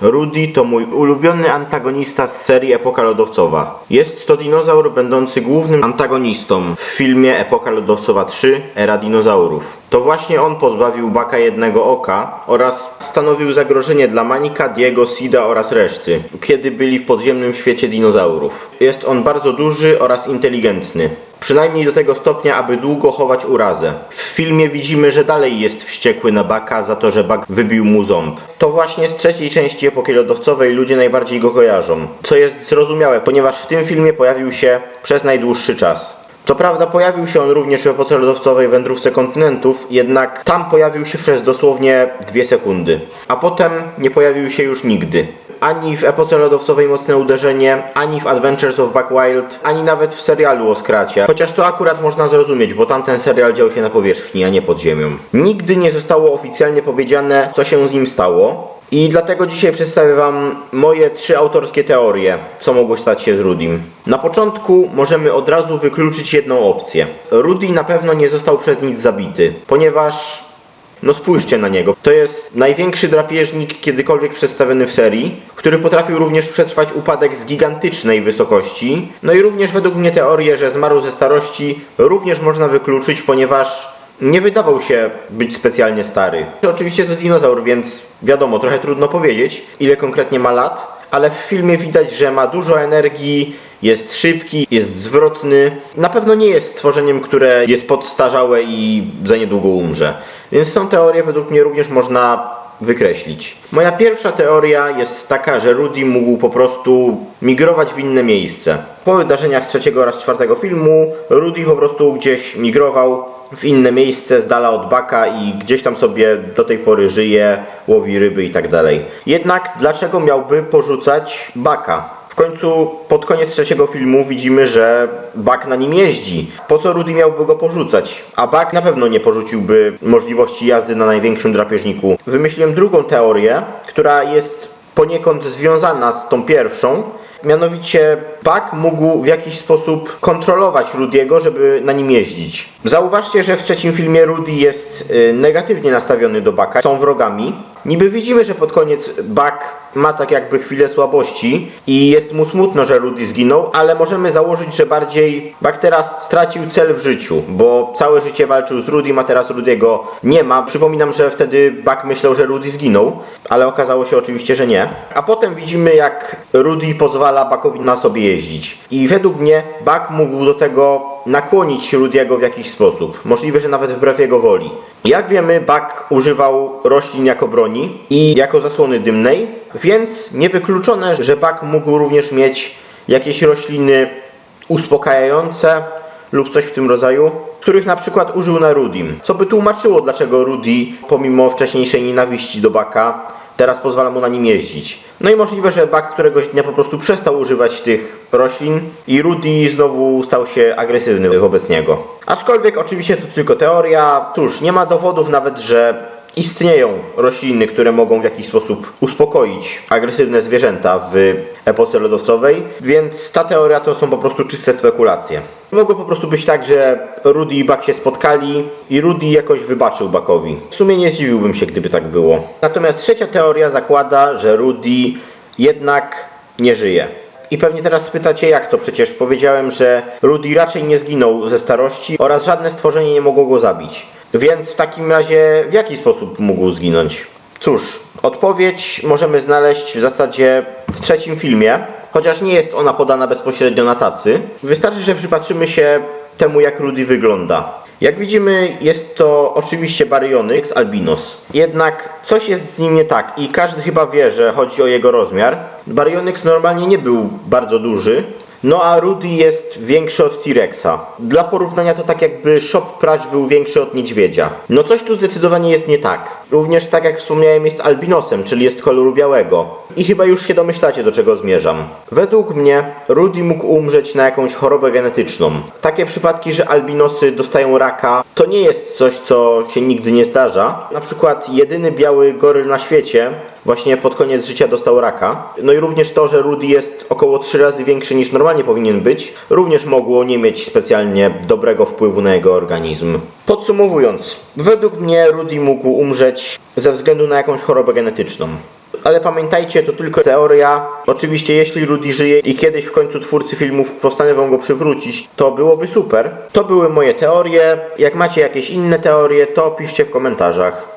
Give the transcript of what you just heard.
Rudy to mój ulubiony antagonista z serii Epoka Lodowcowa. Jest to dinozaur będący głównym antagonistą w filmie Epoka Lodowcowa 3 Era Dinozaurów. To właśnie on pozbawił Baka jednego oka oraz stanowił zagrożenie dla Manika, Diego, Sida oraz reszty, kiedy byli w podziemnym świecie dinozaurów. Jest on bardzo duży oraz inteligentny. Przynajmniej do tego stopnia, aby długo chować urazę. W filmie widzimy, że dalej jest wściekły na Baka za to, że Bak wybił mu ząb. To właśnie z trzeciej części epoki lodowcowej ludzie najbardziej go kojarzą. Co jest zrozumiałe, ponieważ w tym filmie pojawił się przez najdłuższy czas. Co prawda pojawił się on również w epoce lodowcowej wędrówce kontynentów, jednak tam pojawił się przez dosłownie dwie sekundy. A potem nie pojawił się już nigdy. Ani w epoce lodowcowej Mocne Uderzenie, ani w Adventures of Buck Wild, ani nawet w serialu o Skracie. Chociaż to akurat można zrozumieć, bo tamten serial dział się na powierzchni, a nie pod ziemią. Nigdy nie zostało oficjalnie powiedziane, co się z nim stało. I dlatego dzisiaj przedstawię Wam moje trzy autorskie teorie, co mogło stać się z Rudim. Na początku możemy od razu wykluczyć jedną opcję. Rudy na pewno nie został przez nic zabity, ponieważ no spójrzcie na niego. To jest największy drapieżnik kiedykolwiek przedstawiony w serii, który potrafił również przetrwać upadek z gigantycznej wysokości. No i również według mnie teorię, że zmarł ze starości również można wykluczyć, ponieważ nie wydawał się być specjalnie stary. Oczywiście to dinozaur, więc wiadomo, trochę trudno powiedzieć, ile konkretnie ma lat, ale w filmie widać, że ma dużo energii, jest szybki, jest zwrotny. Na pewno nie jest stworzeniem, które jest podstarzałe i za niedługo umrze. Więc tą teorię według mnie również można wykreślić. Moja pierwsza teoria jest taka, że Rudy mógł po prostu migrować w inne miejsce. Po wydarzeniach trzeciego oraz czwartego filmu Rudy po prostu gdzieś migrował w inne miejsce z dala od Baka i gdzieś tam sobie do tej pory żyje, łowi ryby i tak dalej. Jednak dlaczego miałby porzucać Baka? W końcu pod koniec trzeciego filmu widzimy, że Bak na nim jeździ. Po co Rudy miałby go porzucać? A Bak na pewno nie porzuciłby możliwości jazdy na największym drapieżniku. Wymyśliłem drugą teorię, która jest poniekąd związana z tą pierwszą. Mianowicie Bak mógł w jakiś sposób kontrolować Rudiego, żeby na nim jeździć. Zauważcie, że w trzecim filmie Rudy jest y, negatywnie nastawiony do Baka. Są wrogami. Niby widzimy, że pod koniec Bak ma tak jakby chwilę słabości i jest mu smutno, że Rudy zginął, ale możemy założyć, że bardziej Bak teraz stracił cel w życiu, bo całe życie walczył z Rudy, a teraz Rudiego nie ma. Przypominam, że wtedy Bak myślał, że Rudy zginął, ale okazało się oczywiście, że nie. A potem widzimy, jak Rudy pozwala Bakowi na sobie jeździć. I według mnie Bak mógł do tego nakłonić Rudiego w jakiś sposób. Możliwe, że nawet wbrew jego woli. Jak wiemy, Bak używał roślin jako broni i jako zasłony dymnej, więc niewykluczone, że Bak mógł również mieć jakieś rośliny uspokajające lub coś w tym rodzaju, których na przykład użył na Rudim. Co by tłumaczyło, dlaczego Rudy, pomimo wcześniejszej nienawiści do Baka, teraz pozwala mu na nim jeździć. No i możliwe, że Bak któregoś dnia po prostu przestał używać tych roślin i Rudy znowu stał się agresywny wobec niego. Aczkolwiek oczywiście to tylko teoria. Cóż, nie ma dowodów nawet, że istnieją rośliny, które mogą w jakiś sposób uspokoić agresywne zwierzęta w epoce lodowcowej, więc ta teoria to są po prostu czyste spekulacje. Mogło po prostu być tak, że Rudy i Buck się spotkali i Rudy jakoś wybaczył Buckowi. W sumie nie zdziwiłbym się, gdyby tak było. Natomiast trzecia teoria zakłada, że Rudy jednak nie żyje. I pewnie teraz spytacie, jak to? Przecież powiedziałem, że Rudy raczej nie zginął ze starości oraz żadne stworzenie nie mogło go zabić. Więc w takim razie w jaki sposób mógł zginąć? Cóż, odpowiedź możemy znaleźć w zasadzie w trzecim filmie, chociaż nie jest ona podana bezpośrednio na tacy. Wystarczy, że przypatrzymy się temu, jak Rudy wygląda. Jak widzimy, jest to oczywiście Baryonyx albinos. Jednak coś jest z nim nie tak i każdy chyba wie, że chodzi o jego rozmiar. Baryonyx normalnie nie był bardzo duży, no a Rudy jest większy od T-Rexa. Dla porównania to tak jakby Shop Pracz był większy od niedźwiedzia. No coś tu zdecydowanie jest nie tak. Również tak jak wspomniałem jest albinosem, czyli jest koloru białego. I chyba już się domyślacie do czego zmierzam. Według mnie Rudy mógł umrzeć na jakąś chorobę genetyczną. Takie przypadki, że albinosy dostają raka, to nie jest coś co się nigdy nie zdarza. Na przykład jedyny biały goryl na świecie właśnie pod koniec życia dostał raka. No i również to, że Rudy jest około 3 razy większy niż normalnie powinien być, również mogło nie mieć specjalnie dobrego wpływu na jego organizm. Podsumowując, według mnie Rudy mógł umrzeć ze względu na jakąś chorobę genetyczną. Ale pamiętajcie, to tylko teoria. Oczywiście, jeśli Rudy żyje i kiedyś w końcu twórcy filmów postanowią go przywrócić, to byłoby super. To były moje teorie. Jak macie jakieś inne teorie, to piszcie w komentarzach.